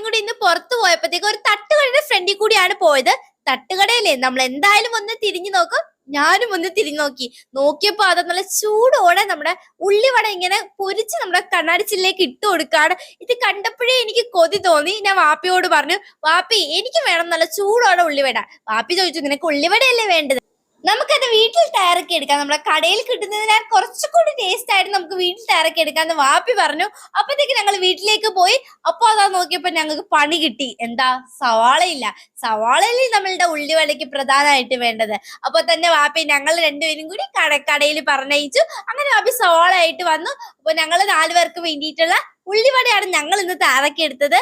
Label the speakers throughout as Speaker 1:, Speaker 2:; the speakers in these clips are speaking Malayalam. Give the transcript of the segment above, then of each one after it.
Speaker 1: വാപ്പിയും കൂടി ഇന്ന് പുറത്തു പോയപ്പോഴത്തേക്ക് ഒരു തട്ടുകടയുടെ ഫ്രണ്ടിൽ കൂടിയാണ് പോയത്. തട്ടുകടയിലേ നമ്മൾ എന്തായാലും ഒന്ന് തിരിഞ്ഞു നോക്കും. ഞാനും ഒന്ന് തിരിഞ്ഞു നോക്കി. നോക്കിയപ്പോ അത് നല്ല ചൂടോടെ നമ്മുടെ ഉള്ളിവട ഇങ്ങനെ പൊരിച്ച് നമ്മുടെ കണ്ണാടി ചില്ലേക്ക് ഇട്ട് കൊടുക്കാണ്. ഇത് കണ്ടപ്പോഴേ എനിക്ക് കൊതി തോന്നി. ഞാൻ വാപ്പിയോട് പറഞ്ഞു വാപ്പി എനിക്ക് വേണം നല്ല ചൂടോടെ ഉള്ളിവട. വാപ്പി ചോദിച്ചു നിനക്ക് ഉള്ളിവടയല്ലേ വേണ്ടത്? നമുക്കത് വീട്ടിൽ തയ്യാറാക്കി എടുക്കാം. നമ്മളെ കടയിൽ കിട്ടുന്നതിനാൽ കുറച്ചുകൂടി ടേസ്റ്റ് ആയിട്ട് നമുക്ക് വീട്ടിൽ തയ്യാറാക്കി എടുക്കാന്ന് വാപ്പി പറഞ്ഞു. അപ്പത്തേക്ക് ഞങ്ങൾ വീട്ടിലേക്ക് പോയി. അപ്പൊ അതാ നോക്കിയപ്പോ ഞങ്ങൾക്ക് പണി കിട്ടി. എന്താ? സവാളയില്ല. സവാളയിൽ നമ്മളുടെ ഉള്ളിവടയ്ക്ക് പ്രധാനമായിട്ട് വേണ്ടത്. അപ്പൊ തന്നെ വാപ്പി ഞങ്ങൾ രണ്ടുപേരും കൂടി കട കടയിൽ പറഞ്ഞയച്ചു. അങ്ങനെ വാപ്പി സവാള ആയിട്ട് വന്നു. അപ്പൊ ഞങ്ങൾ നാലുപേർക്ക് വേണ്ടിയിട്ടുള്ള ഉള്ളിവടയാണ് ഞങ്ങൾ ഇന്ന് തയ്യാറാക്കി എടുത്തത്.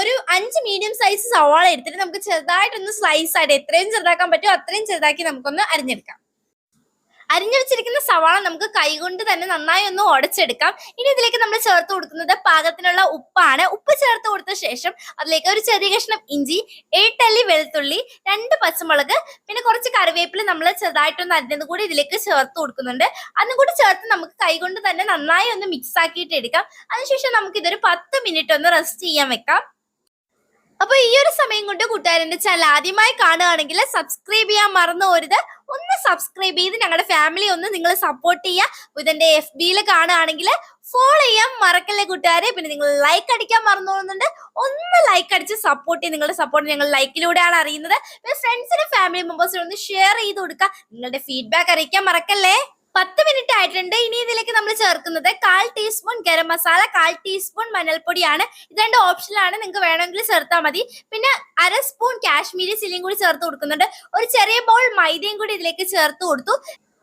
Speaker 1: ഒരു അഞ്ച് മീഡിയം സൈസ് സവാള എടുത്തിട്ട് നമുക്ക് ചെറുതായിട്ടൊന്ന് സ്ലൈസ് ആയിട്ട് എത്രയും ചെറുതാക്കാൻ പറ്റുമോ അത്രയും ചെറുതാക്കി നമുക്കൊന്ന് അരിഞ്ഞെടുക്കാം. അരിഞ്ഞു വെച്ചിരിക്കുന്ന സവാള നമുക്ക് കൈകൊണ്ട് തന്നെ നന്നായി ഒന്ന് ഉടച്ചെടുക്കാം. ഇനി ഇതിലേക്ക് നമ്മൾ ചേർത്ത് കൊടുക്കുന്നത് പാകത്തിനുള്ള ഉപ്പാണ്. ഉപ്പ് ചേർത്ത് കൊടുത്ത ശേഷം അതിലേക്ക് ഒരു ചെറിയ കഷ്ണം ഇഞ്ചി ഏട്ടല്ലി വെളുത്തുള്ളി രണ്ട് പച്ചമുളക് പിന്നെ കുറച്ച് കറിവേപ്പില നമ്മൾ ചെറുതായിട്ടൊന്ന് അരിഞ്ഞത് കൂടി ഇതിലേക്ക് ചേർത്ത് കൊടുക്കുന്നുണ്ട്. അതും കൂടി ചേർത്ത് നമുക്ക് കൈകൊണ്ട് തന്നെ നന്നായി ഒന്ന് മിക്സ് ആക്കിയിട്ട് എടുക്കാം. അതിനുശേഷം നമുക്ക് ഇതൊരു പത്ത് മിനിറ്റ് ഒന്ന് റെസ്റ്റ് ചെയ്യാൻ വെക്കാം. അപ്പൊ ഈ ഒരു സമയം കൊണ്ട് കൂട്ടുകാരന്റെ ചാനൽ ആദ്യമായി കാണുകയാണെങ്കിൽ സബ്സ്ക്രൈബ് ചെയ്യാൻ മറന്നു പോരുത്. ഒന്ന് സബ്സ്ക്രൈബ് ചെയ്ത് ഞങ്ങളുടെ ഫാമിലി ഒന്ന് നിങ്ങൾ സപ്പോർട്ട് ചെയ്യുക ബുധന്റെ എഫ് ബിയിൽ കാണുകയാണെങ്കിൽ ഫോളോ ചെയ്യാൻ മറക്കല്ലേ കൂട്ടുകാരെ? പിന്നെ നിങ്ങൾ ലൈക്ക് അടിക്കാൻ മറന്നു പോകുന്നുണ്ട് ഒന്ന് ലൈക്ക് അടിച്ച് സപ്പോർട്ട് ചെയ്യും. നിങ്ങളുടെ സപ്പോർട്ട് ഞങ്ങൾ ലൈക്കിലൂടെയാണ് അറിയുന്നത്. ഫ്രണ്ട്സിനും ഫാമിലി മെമ്പേഴ്സിനും ഒന്ന് ഷെയർ ചെയ്ത് കൊടുക്കുക നിങ്ങളുടെ ഫീഡ്ബാക്ക് അറിയിക്കാൻ മറക്കല്ലേ? പത്ത് മിനിറ്റ് ആയിട്ടുണ്ട്. ഇനി ഇതിലേക്ക് നമ്മൾ ചേർക്കുന്നത് കാൽ ടീസ്പൂൺ ഗരം മസാല കാൽ ടീസ്പൂൺ മഞ്ഞൾപ്പൊടിയാണ്. ഇത് രണ്ട് ഓപ്ഷനിലാണ് നിങ്ങൾക്ക് വേണമെങ്കിൽ ചേർത്താൽ മതി. പിന്നെ അര സ്പൂൺ കാശ്മീരി ചില്ലിയും കൂടി ചേർത്ത് കൊടുക്കുന്നുണ്ട്. ഒരു ചെറിയ ബോൾ മൈദയും കൂടി ഇതിലേക്ക് ചേർത്ത് കൊടുത്തു.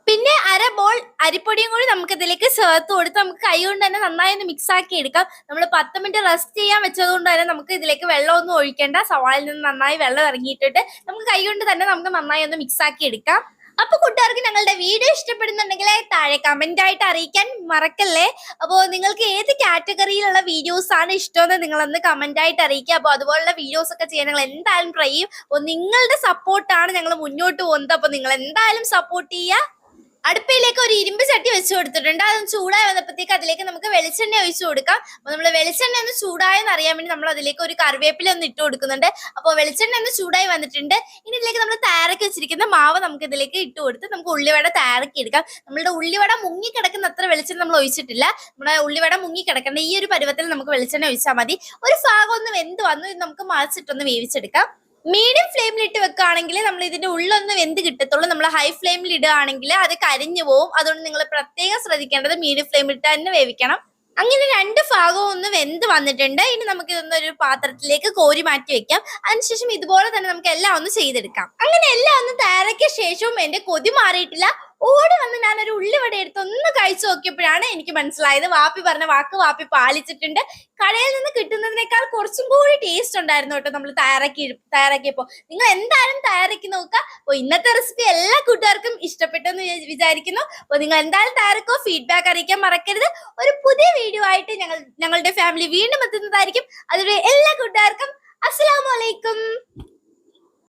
Speaker 1: പിന്നെ അര ബോൾ അരിപ്പൊടിയും കൂടി നമുക്ക് ഇതിലേക്ക് ചേർത്ത് കൊടുത്ത്. നമുക്ക് കൈ കൊണ്ട് തന്നെ നന്നായി ഒന്ന് മിക്സ് ആക്കി എടുക്കാം. നമ്മൾ പത്ത് മിനിറ്റ് റെസ്റ്റ് ചെയ്യാൻ വെച്ചത് കൊണ്ട് തന്നെ നമുക്ക് ഇതിലേക്ക് വെള്ളമൊന്നും ഒഴിക്കേണ്ട. സവാളിൽ നിന്ന് നന്നായി വെള്ളം ഇറങ്ങിയിട്ടിട്ട് നമുക്ക് കൈ കൊണ്ട് തന്നെ നമുക്ക് നന്നായി ഒന്ന് മിക്സ് ആക്കി എടുക്കാം. അപ്പൊ കൂട്ടുകാർക്ക് ഞങ്ങളുടെ വീഡിയോ ഇഷ്ടപ്പെടുന്നുണ്ടെങ്കിൽ താഴെ കമന്റ് ആയിട്ട് അറിയിക്കാൻ മറക്കല്ലേ? അപ്പോൾ നിങ്ങൾക്ക് ഏത് കാറ്റഗറിയിലുള്ള വീഡിയോസ് ആണ് ഇഷ്ടമെന്ന് നിങ്ങളൊന്ന് കമന്റ് ആയിട്ട് അറിയിക്കുക. അപ്പോൾ അതുപോലുള്ള വീഡിയോസ് ഒക്കെ ചെയ്യാൻ ഞങ്ങൾ എന്തായാലും ട്രൈ ചെയ്യും. നിങ്ങളുടെ സപ്പോർട്ടാണ് ഞങ്ങൾ മുന്നോട്ട് പോകുന്നത്. അപ്പോൾ നിങ്ങൾ എന്തായാലും സപ്പോർട്ട് ചെയ്യുക. അടുപ്പയിലേക്ക് ഒരു ഇരുമ്പ് ചട്ടി വെച്ച് കൊടുത്തിട്ടുണ്ട്. അത് ചൂടായി വന്നപ്പോഴത്തേക്ക് അതിലേക്ക് നമുക്ക് വെളിച്ചെണ്ണ ഒഴിച്ചു കൊടുക്കാം. അപ്പൊ നമ്മൾ വെളിച്ചെണ്ണ ഒന്ന് ചൂടായെന്ന് അറിയാൻ വേണ്ടി നമ്മൾ അതിലേക്ക് ഒരു കറിവേപ്പില ഒന്ന് ഇട്ട് കൊടുക്കുന്നുണ്ട്. അപ്പോൾ വെളിച്ചെണ്ണ ഒന്ന് ചൂടായി വന്നിട്ടുണ്ട്. ഇനി ഇതിലേക്ക് നമ്മൾ തയ്യാറാക്കി വെച്ചിരിക്കുന്ന മാവ് നമുക്ക് ഇതിലേക്ക് ഇട്ട് കൊടുത്ത് നമുക്ക് ഉള്ളിവട തയ്യാറാക്കി എടുക്കാം. നമ്മളുടെ ഉള്ളിവട മുങ്ങി കിടക്കുന്ന അത്ര വെളിച്ചെണ്ണ നമ്മൾ ഒഴിച്ചിട്ടില്ല. നമ്മുടെ ഉള്ളിവട മുങ്ങി കിടക്കേണ്ട ഈ ഒരു പരുവത്തിൽ നമുക്ക് വെളിച്ചെണ്ണ ഒഴിച്ചാൽ മതി. ഒരു ഭാഗം ഒന്ന് വെന്ത് വന്നു. നമുക്ക് മറിച്ചിട്ടൊന്ന് വേവിച്ചെടുക്കാം. മീഡിയം ഫ്ലെയിമിൽ ഇട്ട് വെക്കുകയാണെങ്കിൽ നമ്മൾ ഇതിന്റെ ഉള്ളൊന്ന് വെന്ത് കിട്ടത്തുള്ളൂ. നമ്മൾ ഹൈ ഫ്ലെയിമിൽ ഇടുകയാണെങ്കിൽ അത് കരിഞ്ഞു പോവും. അതുകൊണ്ട് നിങ്ങൾ പ്രത്യേകം ശ്രദ്ധിക്കേണ്ടത് മീഡിയം ഫ്ലെയിമിൽ ഇട്ട് തന്നെ വേവിക്കണം. അങ്ങനെ രണ്ട് ഭാഗവും ഒന്ന് വെന്ത് വന്നിട്ടുണ്ട്. ഇനി നമുക്ക് ഇതൊന്ന് ഒരു പാത്രത്തിലേക്ക് കോരി മാറ്റി വെക്കാം. അതിനുശേഷം ഇതുപോലെ തന്നെ നമുക്ക് എല്ലാം ഒന്ന് ചെയ്തെടുക്കാം. അങ്ങനെ എല്ലാം ഒന്ന് തയ്യാറാക്കിയ ശേഷവും എന്റെ കൊതി മാറിയിട്ടില്ല. ഓടി വന്ന് ഞാൻ ഒരു ഉള്ളിവട എടുത്ത് ഒന്ന് കഴിച്ചു നോക്കിയപ്പോഴാണ് എനിക്ക് മനസ്സിലായത്. വാപ്പി പറഞ്ഞ വാക്ക് വാപ്പി പാലിച്ചിട്ടുണ്ട്. കടയിൽ നിന്ന് കിട്ടുന്നതിനേക്കാൾ കുറച്ചും കൂടി ടേസ്റ്റ് ഉണ്ടായിരുന്നു കേട്ടോ നമ്മൾ തയ്യാറാക്കി തയ്യാറാക്കിയപ്പോൾ നിങ്ങൾ എന്തായാലും തയ്യാറാക്കി നോക്കുക. അപ്പോൾ ഇന്നത്തെ റെസിപ്പി എല്ലാ കൂട്ടുകാർക്കും ഇഷ്ടപ്പെട്ടെന്ന് വിചാരിക്കുന്നു. അപ്പോൾ നിങ്ങൾ എന്തായാലും തയ്യാറാക്കോ. ഫീഡ്ബാക്ക് അറിയിക്കാൻ മറക്കരുത്. ഒരു പുതിയ വീഡിയോ ആയിട്ട് ഞങ്ങൾ ഞങ്ങളുടെ ഫാമിലി വീണ്ടും എത്തുന്നതായിരിക്കും. അതിലൂടെ എല്ലാ കൂട്ടുകാർക്കും അസ്സലാമു അലൈക്കും.